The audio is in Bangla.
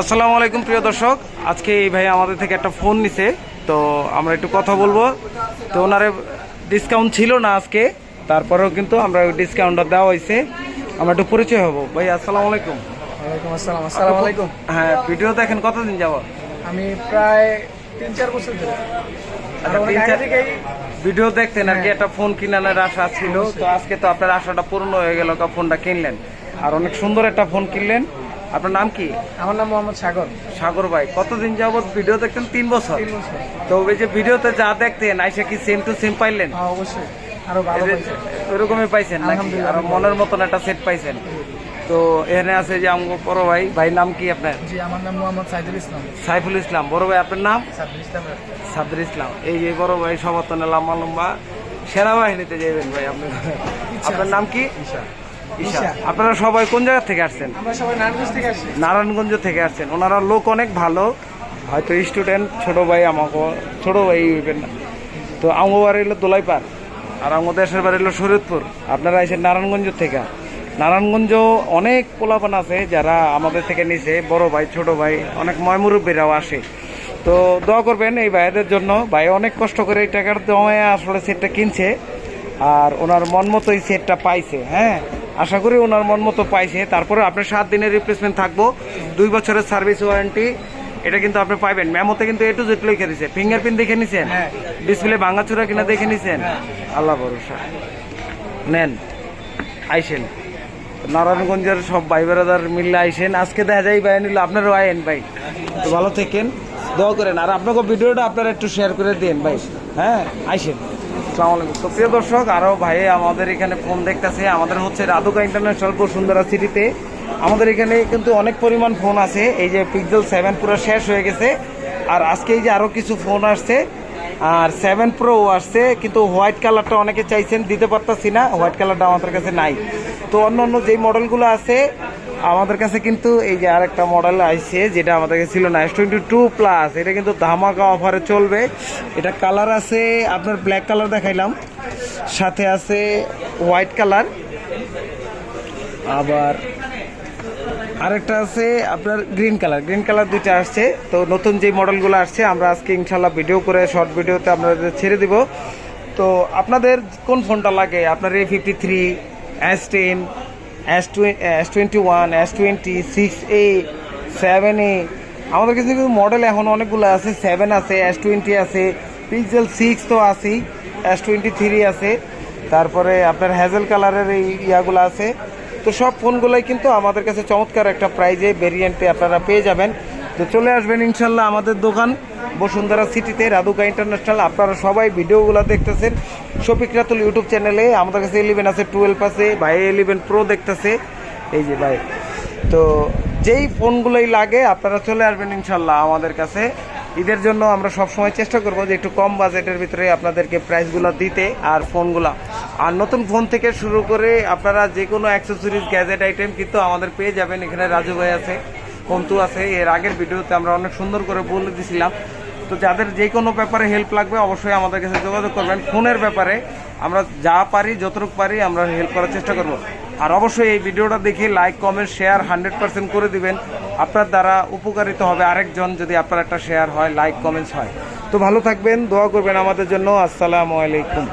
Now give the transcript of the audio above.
আসসালামু আলাইকুম প্রিয় দর্শক। আজকে এই ভাই আমাদের থেকে একটা ফোন নিছে তো আমরা একটু কথা বলব। তো ওনারে ডিসকাউন্ট ছিল না আজকে তারপরেও কিন্তু আমরা ডিসকাউন্টটা দেওয়া হয়েছে আমরা একটু পরিচয় হব। ভাই আসসালামু আলাইকুম। ওয়ালাইকুম আসসালাম। আসসালামু আলাইকুম। হ্যাঁ ভিডিও দেখেন কতদিন যাব? আমি প্রায় তিন চার বছর ধরে। থেকেই ভিডিও দেখতেন আর কি একটা ফোন কিনানোর আশা ছিল। তো আজকে তো আপনার আশাটা পূর্ণ হয়ে গেল ফোনটা কিনলেন। আর অনেক সুন্দর একটা ফোন কিনলেন। আপনার নাম কি? আমার নাম মোহাম্মদ সাগর। সাগর ভাই কতদিন যাবত ভিডিও দেখতেন? তিন বছর? তো ওই যে ভিডিওতে যা দেখতেন আইসা কি সেম টু সেম পাইলেন? হ্যাঁ অবশ্যই। আরও ভালো ওইরকমই পাইছেন। নাকি? আর মনের মতন একটা সেট পাইছেন। তো এখানে আছে যে আমগো বড় ভাই ভাই নাম কি আপনার? জি আমার নাম মোহাম্মদ সাইদুল ইসলাম। সাইফুল ইসলাম। বড় ভাই আপনার নাম? সাইদুল ইসলাম। এই যে বড় ভাই সমর্থনে লম্বা লম্বা সেনাবাহিনীতে যাবেন ভাই আপনি। আপনার নাম কি। আপনারা সবাই কোন জায়গা থেকে আসছেন? নারায়ণগঞ্জ থেকে আসছেন। ওনারা লোক অনেক ভালো। হয়তো স্টুডেন্ট ছোট ভাই আমাকে ছোট ভাই হইবেন না। তো আমার বাড়ি হলো দোলাইপাড় আর আমার দেশের বাড়ি হলো শরীয়তপুর। আপনারা এসে নারায়ণগঞ্জ থেকে। নারায়ণগঞ্জ অনেক পোলাপান আছে যারা আমাদের থেকে নিচে বড় ভাই ছোট ভাই অনেক ময়মুরব্বীরাও আসে। তো দোয়া করবেন এই ভাইদের জন্য। ভাই অনেক কষ্ট করে এই টাকার জমায় আসলে সেটটা কিনছে আর ওনার মন মতো এই সেটটা পাইছে হ্যাঁ? আশা করি ওনার মন মতো পাইছে। তারপরে আপনার সাত দিনের রিপ্লেসমেন্ট থাকব। দুই বছরের সার্ভিস ওয়ারেন্টি এটা কিন্তু আপনি পাইবেন। মেমোতে কিন্তু এটু জেট লিখে দিছে। ফিঙ্গারপ্রিন্ট দেখে নিছেন? হ্যাঁ। ডিসপ্লে ভাঙাচুরা কিনা দেখে নিছেন? আল্লাহ ভরসা। নেন। আইসেন। নারায়ণগঞ্জের সব ভাই বেড়াদার মিললে আইসেন। আজকে দেখা যায় ভাই নিল আপনারও আইন ভাই। তো ভালো থেকেন। দোয়া করেন। আর আপনাকে ভিডিওটা আপনারা একটু শেয়ার করে দিন ভাই। হ্যাঁ আইসেন। আসসালামু আলাইকুম। তো প্রিয় দর্শক আরও ভাই আমাদের এখানে ফোন দেখতেছে। আমাদের হচ্ছে রাধুকা ইন্টারন্যাশনাল বসুন্ধরা সিটিতে। আমাদের এখানে কিন্তু অনেক পরিমাণ ফোন আছে। এই যে পিক্সেল সেভেন পুরো শেষ হয়ে গেছে। আর আজকে এই যে আরও কিছু ফোন আসছে। আর সেভেন প্রো আসছে, কিন্তু হোয়াইট কালারটা অনেকে চাইছেন, দিতে পারতাছি না। হোয়াইট কালারটা আমাদের কাছে নাই। তো অন্য অন্য যেই মডেলগুলো আছে আমাদের কাছে কিন্তু এই যে আরেকটা মডেল আসছে যেটা আমাদের কাছে ছিল না এস টোয়েন্টি টু প্লাস এটা কিন্তু ধামাকা অফারে চলবে। এটা কালার আছে, আপনার ব্ল্যাক কালার দেখাইলাম। সাথে আছে হোয়াইট কালার আবার আরেকটা আছে আপনার গ্রিন কালার গ্রিন কালার দুইটা আসছে। তো নতুন যে মডেলগুলো আসছে, আমরা আজকে ইনশাল্লাহ ভিডিও করে শর্ট ভিডিওতে আপনাদের ছেড়ে দিব। তো আপনাদের কোন ফোনটা লাগে? আপনার A fifty three S ten S S twenty one S twenty six A seven A আমাদের কাছে কিন্তু মডেল এখন অনেকগুলো আছে। সেভেন আছে এস টোয়েন্টি আছে পিক্সেল সিক্স তো আছেই এস টোয়েন্টি থ্রি আছে। তারপরে আপনার হ্যাজেল কালারের এই ইয়াগুলো আছে। তো সব ফোনগুলোই কিন্তু আমাদের কাছে চমৎকার একটা প্রাইজে ভেরিয়েন্টে আপনারা পেয়ে যাবেন। তো চলে আসবেন ইনশাল্লাহ আমাদের দোকান বসুন্ধরা সিটিতে, রাধুকা ইন্টারন্যাশনাল। আপনারা সবাই ভিডিওগুলো দেখতেছেন। শফিক রাতুল ইউটিউব চ্যানেলে, আমাদের কাছে ইলেভেন আছে টুয়েলভ আছে, ভাই ইলেভেন প্রো দেখতেছে। এই যে ভাই, তো যেই ফোনগুলোই লাগে, আপনারা চলে আসবেন ইনশাল্লাহ আমাদের কাছে। ঈদের জন্য আমরা সবসময় চেষ্টা করব যে একটু কম বাজেটের ভিতরে আপনাদেরকে প্রাইসগুলো দিতে আর ফোনগুলো। আর নতুন ফোন থেকে শুরু করে আপনারা যে কোনো অ্যাক্সেসরিজ গ্যাজেট আইটেম কিন্তু আমাদের পেয়ে যাবেন। এখানে রাজু ভাই আছে। কন্তু আছে, এর আগের ভিডিওতে আমরা অনেক সুন্দর করে বলে দিছিলাম। তো যাদের যে কোনো ব্যাপারে হেল্প লাগবে, অবশ্যই আমাদের কাছে যোগাযোগ করবেন। ফোনের ব্যাপারে আমরা যা পারি, যতটুকু পারি, আমরা হেল্প করার চেষ্টা করব। আর অবশ্যই এই ভিডিওটা দেখে like comment share hundred percent করে দিবেন। আপনার দ্বারা উপকারিত হবে আরেকজন যদি আপনার একটা শেয়ার হয় লাইক কমেন্টস হয়। তো ভালো থাকবেন, দোয়া করবেন আমাদের জন্য। আসসালামু আলাইকুম।